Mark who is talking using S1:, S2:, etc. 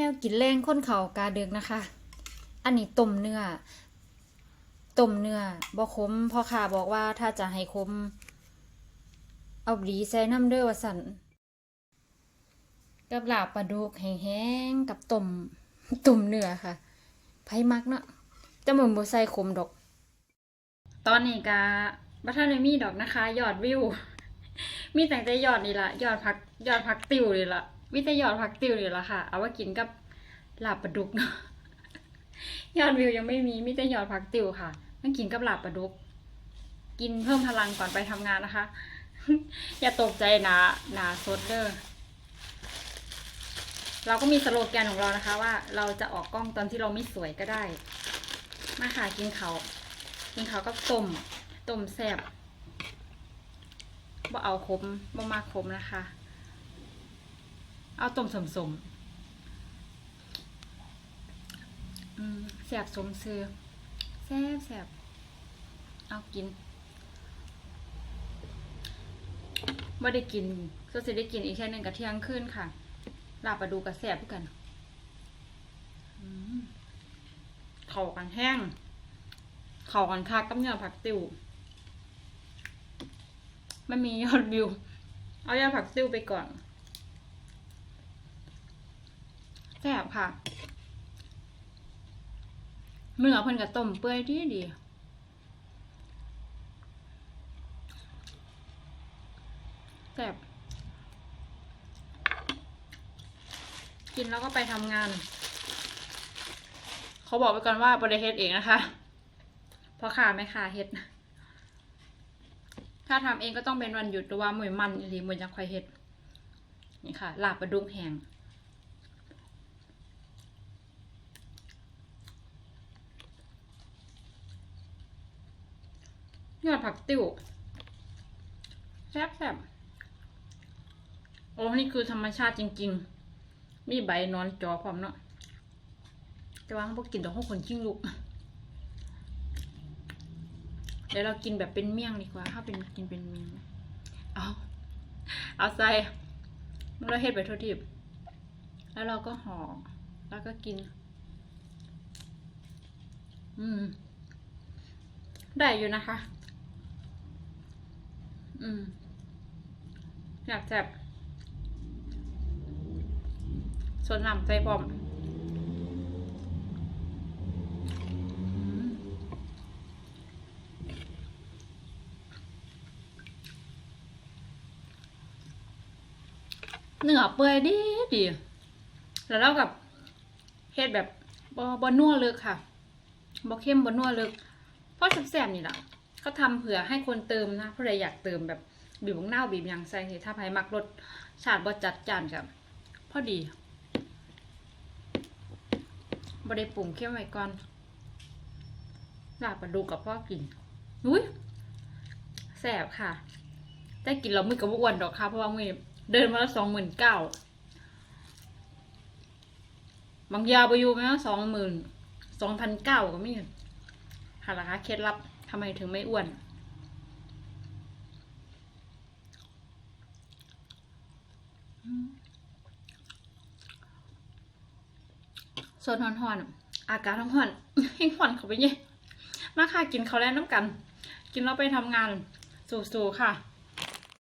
S1: แนวกินแรงค้นเขากาเดึกนะคะ อันนี้ต้มเนื้อต้มเนื้อบ่คมพ่อค้าบอกว่าถ้าจะให้คม เอาบีใส่น้ำเด้อว่าสันกับลาบปลาดุกแห้งๆกับต้มต้มเนื้อค่ะไผมักเนาะแต่เหมือนบ่ใส่ขมดอก ตอนนี้กาบัทันได้มีดอกนะคะ ยอดวิว มีแต่แต่ยอดนี่ละยอดพักยอดพักติวนี่ละ มีแต่ยอดพักติวนี่และค่ะ เอาว่ากินกับลาบปลาดุกเนาะยอดวิวยังไม่มีมีแต่ยอดพักติวค่ะต้องกินกับลาบปลาดุก กินเพิ่มพลังก่อนไปทำงานนะคะ อย่าตกใจนาหนาสดเด้อเราก็มีสโลแกนของเรานะคะ ว่าเราจะออกกล้องตอนที่เราไม่สวยก็ได้ มาค่ะกินเขาวกินเขาวก็ต้มต้มแซ่บบ่เอาคมบ่มากคมนะคะ เอาต้มสมสมๆอืมแซ่บสมซื้อแซ่บแซ่บเอากินไม่ได้กินก็จะได้กินอีกแค่หนึ่งกับเที่ยงคืนค่ะลาบปลาดูกระแสบด้วยกันอืมเข่ากันแห้ง เข่ากันคักกับเนื้อผักติวไม่มียอดวิว เอายอดผักติวไปก่อน แซ่บค่ะเนื้อเพิ่นกับต้มเปื่อยดีดีแซ่บกินแล้วก็ไปทำงาน เขาบอกไปก่อนว่าบริเฮ็ดเองนะคะเพราะขาไม่ขาเฮ็ด ถ้าทำเองก็ต้องเป็นวันหยุดหรือว่ามวยมันหรือมวยยังคอยเฮ็ดนี่ค่ะลาบปลาดุกแห้ง ยอดผักติ้วแซ่บแซ่บโอ้นี่คือธรรมชาติจริง ๆ มีใบนอนจอพร้อมเนาะแต่ว่าพวกกินต่ห้องคนชิงลูกเดี๋ยวเรากินแบบเป็นเมี่ยงดีกว่า ถ้าเป็นกินเป็นเมี่ยง เอา เอาใส่มันเราเฮ็ดไปทั่วทิพย์แล้วเราก็ห่อ แล้วก็กิน อืม ได้อยู่นะคะ อืมอยากแซ่บส่วนน้ำใส่พร้อมเนื้อเปื่อยดีดี แล้วเรากับเฮ็ดแบบบ่บ่นัวเลิกค่ะบ่เข้มบ่นัวเลิกเพราะแซ่บๆนี่ละ เขาทำเผื่อให้คนเติมนะผู้ใดอยากเติมแบบบีบมะนาบีบยังใส่ถ้าใครมักรสชาติบ่จัดจานกับพอดีบ่ได้ปรุงเข้มไว้ก่อนลาบปลาดุกกับพ่อกินอุ้ยแซ่บค่ะแต่กินเรามือกับอ้วนดอกค่ะ เพราะว่ามือเดินมาแล้วสองหมื่นเก้าบางยาไปอยู่ไหมสองหมื่นสองพันเก้าก็ไม่หาราคาเคล็ดลับ ทำไมถึงไม่อ้วน ส่วนหอนๆอากาศร้อนให้ห่อนเขาไปเย่มาค่ะกินเขาแล้วน้ำกัน กินแล้วไปทำงาน สู่ๆค่ะ